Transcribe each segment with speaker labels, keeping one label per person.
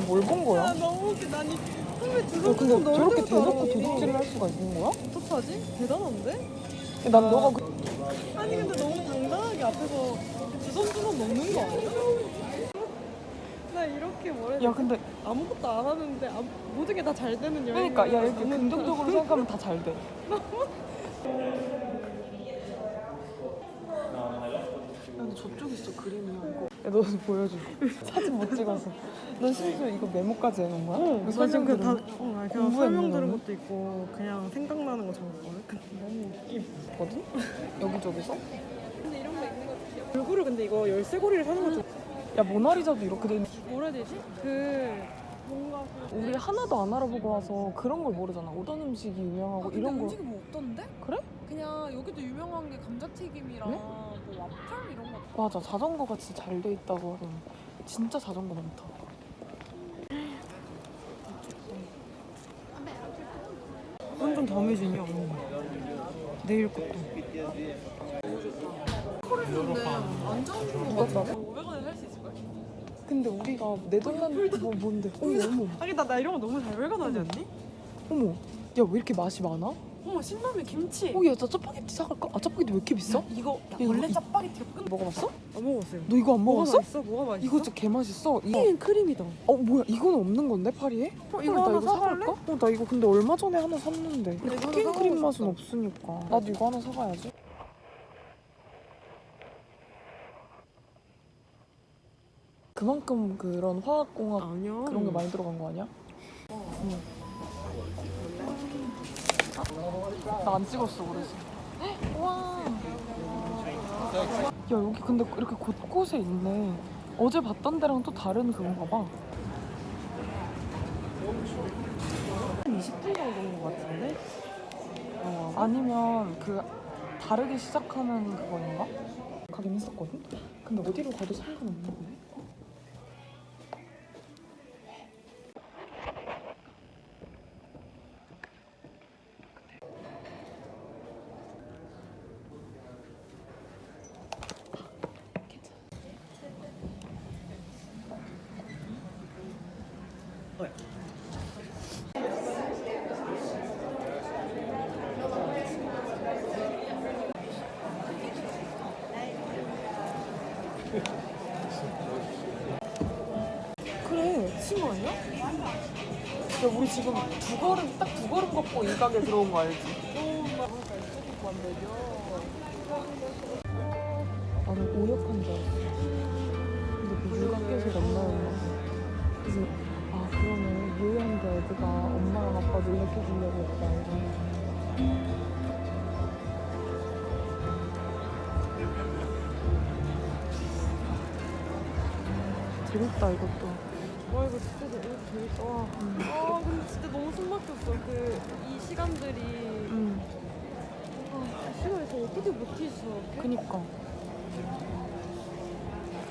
Speaker 1: 뭘 본 거야?
Speaker 2: 아 너무 웃겨. 난 이 선배 두
Speaker 1: 야, 근데
Speaker 2: 손
Speaker 1: 저렇게 대놓고 도둑질을 할 수가 있는 거야?
Speaker 2: 어떡하지? 대단한데?
Speaker 1: 야, 난 너가 그...
Speaker 2: 아니 근데 너무 당당하게 앞에서 두손두손 넘는 거 아니야? 나 이렇게 뭐래?
Speaker 1: 야 근데
Speaker 2: 아무것도 안 하는데 아, 모든 게 다 잘 되는 여행.
Speaker 1: 그러니까 야 이렇게 긍정적으로 생각하면 다 잘 돼. 야, 근데 저쪽 있어 그림이야 이거. 야, 너 보여줘. 사진 못 찍어서. 넌 심지어 이거 메모까지 해놓은 거야?
Speaker 2: 어, 그나 지금 그냥 다 어, 나 그냥 설명 들은? 것도 있고 그냥 생각나는 거 적었거든. 근데 너무 웃김.
Speaker 1: 거든? 여기저기서?
Speaker 2: 근데 이런 거 있는 거 같아요. 얼굴을 근데 이거 열쇠고리를 사는 거 좀.
Speaker 1: 야 모나리자도 이렇게 돼 있는.
Speaker 2: 뭐라 해야 되지? 그 뭔가 그
Speaker 1: 우리 하나도 안 알아보고 와서 그런 걸 모르잖아. 어떤 음식이 유명하고
Speaker 3: 근데
Speaker 1: 이런 거.
Speaker 3: 음식이 뭐 없던데?
Speaker 1: 그래?
Speaker 3: 여기도 유명한 게 감자튀김이랑
Speaker 1: 네?
Speaker 3: 뭐 와플 이런 거.
Speaker 1: 맞아 자전거가 진짜 잘 돼 있다고 하더니 진짜 자전거 많다.
Speaker 2: 완전 담해지냐. 내일 것도.
Speaker 3: 근데 안 좋은 거 같아.
Speaker 1: 싸네?
Speaker 3: 500원에 살 수 있을걸?
Speaker 1: 근데 우리가 네덜란드 뭐 뭔데? 어머 어머
Speaker 2: 아니 나, 나 이런 거 너무 잘 발견하지 않니?
Speaker 1: 어머. 야 왜 이렇게 맛이 많아?
Speaker 2: 어머 신라면 김치.
Speaker 1: 어, 야, 나 짜파게티 사갈까? 아, 짜파게티 왜 이렇게 비싸?
Speaker 2: 이거
Speaker 1: 야,
Speaker 2: 원래
Speaker 1: 이-
Speaker 2: 짜파게티가 끝.
Speaker 1: 먹어봤어?
Speaker 2: 안 먹었어요.
Speaker 1: 너 이거 안
Speaker 2: 뭐가
Speaker 1: 먹었어?
Speaker 2: 맛있어? 뭐가 맛있어?
Speaker 1: 이거 진짜 개 맛있어. 이거
Speaker 2: 크림 크림이다.
Speaker 1: 어 뭐야? 이건 없는 건데 파리에?
Speaker 2: 어,
Speaker 1: 헐,
Speaker 2: 이거
Speaker 1: 나
Speaker 2: 하나
Speaker 1: 이거? 사갈까? 어, 나 이거 근데 얼마 전에 하나 샀는데.
Speaker 2: 이거 하나
Speaker 1: 치킨 크림
Speaker 2: 사가고
Speaker 1: 맛은
Speaker 2: 싶다.
Speaker 1: 없으니까. 나도 이거 하나 사가야지. 그만큼 그런 화학공학
Speaker 2: 아니야.
Speaker 1: 그런 게 많이 들어간 거 아니야? 응. 나 안 찍었어 그래서. 와. 야 여기 근데 이렇게 곳곳에 있네. 어제 봤던 데랑 또 다른 그건가 봐.
Speaker 2: 한 20분 정도인 것 같은데?
Speaker 1: 어, 아니면 그 다르게 시작하는 그거인가? 가긴 했었거든? 근데 어디로 가도 상관없는 거네? 그래 친구 아니야? 야 우리 지금 두 걸음 딱 두 걸음 걷고 이 가게 들어온 거 알지? 나는 오역한 줄 알았어 근데 그 물감개소리 안 나왔나 그래서 아 그러면 유해한데 애들가 엄마랑 아빠 놀래켜주려고 했다 이러면서 재밌다 이것도
Speaker 2: 와 이거 진짜 너무 재밌다. 와. 아 근데 진짜 너무 숨 막혔어. 그 이 시간들이
Speaker 1: 응
Speaker 2: 아, 이 시간에 저 어떻게 버티지 저렇게?
Speaker 1: 그니까.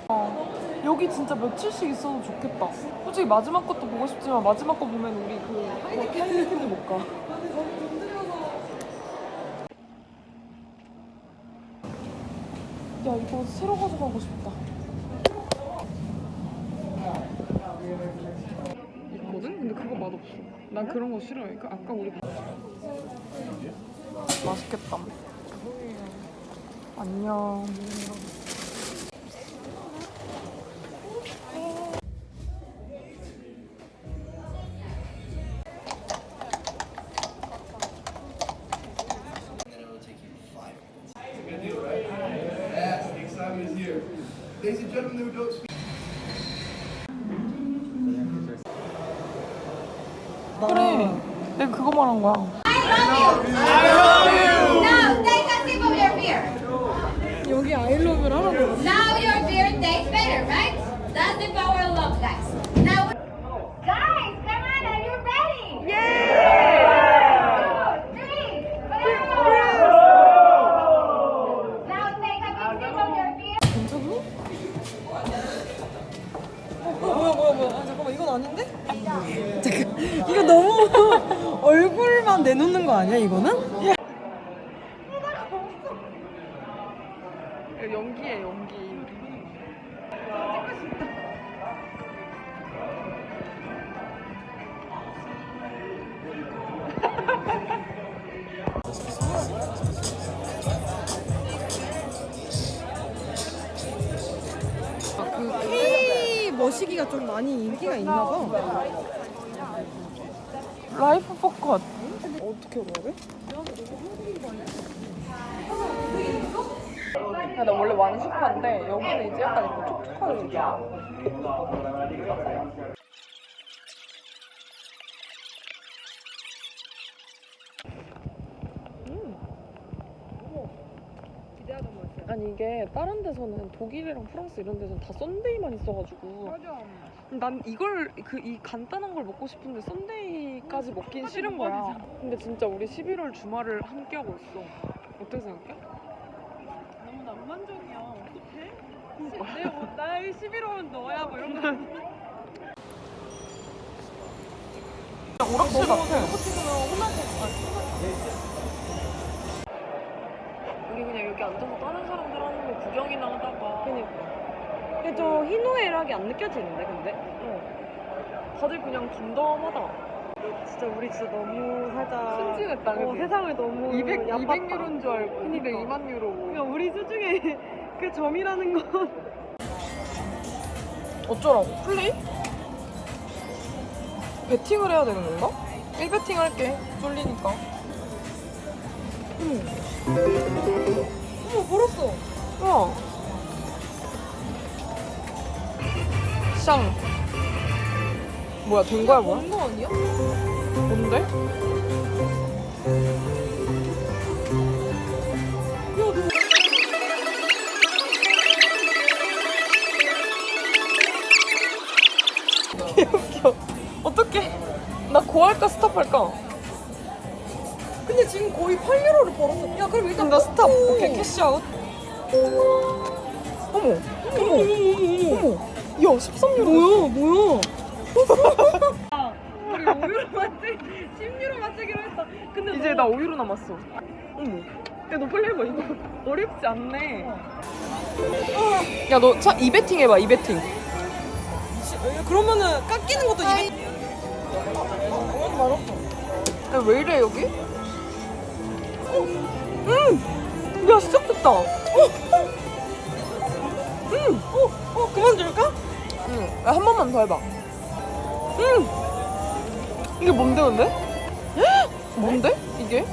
Speaker 1: 어, 여기 진짜 며칠씩 있어도 좋겠다. 솔직히 마지막 것도 보고 싶지만 마지막 거 보면 우리 그 하이네켄도 못 가. 야 이거 새로 가져가고 싶다. 있거든? 근데 그거 맛없어. 난 그런 거 싫어해. 그 아까 우리 맛있겠다. 안녕.
Speaker 4: Excitement is here. Ladies and gentlemen, there we go.
Speaker 1: 그래. 내가 그거 말한 거야.
Speaker 5: Now take a sip of your beer.
Speaker 2: 여기 아이러브를 하라고.
Speaker 5: Now your beer tastes better, right? That's the power of love, guys. Now, guys, come on, are you ready? Yeah. Two, three, four. Now take a big sip of your beer.
Speaker 1: 괜찮니?
Speaker 2: 어, 뭐야 뭐야 뭐야. 아, 잠깐만 이건 아닌데? 잠깐 이거 너무 얼굴만 내놓는 거 아니야 이거는?
Speaker 1: 연기해 연기.
Speaker 2: 그 K 머시기가 좀 많이 인기가 있나 봐.
Speaker 1: 라이프 포컷. 어떻게 올라야 돼? 야, 나 원래 완숙한데 여기는 이제 약간 이렇게 촉촉하게 생겨. 아니 이게 다른 데서는 독일이랑 프랑스 이런 데서는 다 썬데이만 있어가지고
Speaker 3: 맞아.
Speaker 1: 난 이걸 그 이 간단한 걸 먹고 싶은데 썬데이 까지 먹긴 싫은 거야. 근데 진짜 우리 11월 주말을 함께 하고 있어. 어떻게 생각해?
Speaker 3: 너무 낭만적이야. 어떡해? 내 옷, 나의 11월은 너야 뭐 이런 거.
Speaker 1: 오락실 같아. 우리 그냥 여기 앉아서 다른 사람들 하는 거 구경이나 하다가. 그니까.
Speaker 2: 근데 저 희노애락이 안 느껴지는데 근데?
Speaker 1: 다들 그냥 덤덤하다.
Speaker 2: 진짜 우리 진짜 너무 살짝
Speaker 1: 순진했다,
Speaker 2: 어,
Speaker 1: 그치?
Speaker 2: 세상을 너무
Speaker 1: 200,
Speaker 2: 얕봤다.
Speaker 1: 200유로인 줄 알고. 근데
Speaker 2: 그니까.
Speaker 1: 2만 유로고.
Speaker 2: 그러니까 우리 수중에 그 점이라는 건
Speaker 1: 어쩌라고? 플레이? 배팅을 해야 되는 건가? 1배팅 할게. 쫄리니까.
Speaker 2: 어머 벌었어.
Speaker 1: 와. 샹. 뭐야, 된 거야, 뭐야?
Speaker 3: 본거 아니야?
Speaker 1: 뭔데? 개웃겨. 어떡해. 나 고할까 스탑할까?
Speaker 2: 근데 지금 거의 8유로를 벌었어. 야 그럼 일단
Speaker 1: 나 스탑.
Speaker 2: 먹고.
Speaker 1: 오케이, 캐시아웃. 어머, 어머, 어머. 야, 13유로.
Speaker 2: 뭐야 뭐야?
Speaker 3: 우리 5유로 맞지? 10유로 맞추기로 했어. 근데
Speaker 1: 이제 나 5유로 남았어. 어머. 야, 너 빨리 해봐, 이거. 어렵지 않네. 야, 너 차, 이베팅 해봐, 이베팅.
Speaker 2: 그러면은 깎이는 것도 입에
Speaker 1: 야, 왜 이래, 여기? 음! 야, 시작됐다. 음!
Speaker 2: 어, 어 그만 줄까?
Speaker 1: 응. 야, 한 번만 더 해봐. 음! 이게 뭔데, 근데? 헉! 뭔데? 이게?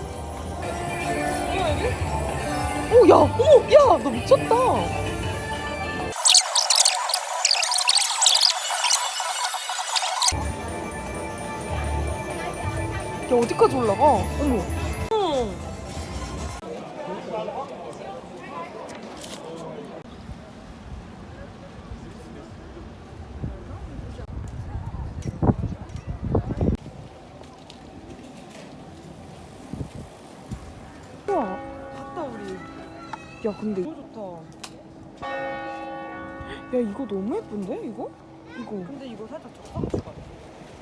Speaker 1: 오, 야! 오! 야! 너 미쳤다! 야, 어디까지 올라가? 어머. 야 근데
Speaker 2: 너무 좋다.
Speaker 1: 야 이거 너무 예쁜데 이거? 이거
Speaker 2: 근데 이거 살짝 적성 추가.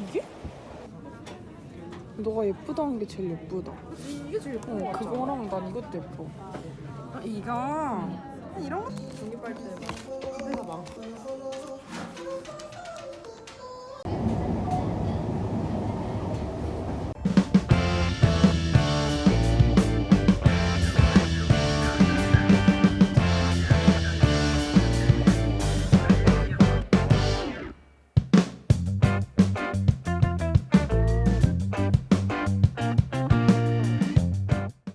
Speaker 1: 이게? 너가 예쁘다는 게 제일 예쁘다.
Speaker 2: 이게 제일 예쁜 거
Speaker 1: 어,
Speaker 2: 같아.
Speaker 1: 그거랑 난 이것도 예뻐.
Speaker 2: 아, 이거 이런 거 종이빨대 회사 많고.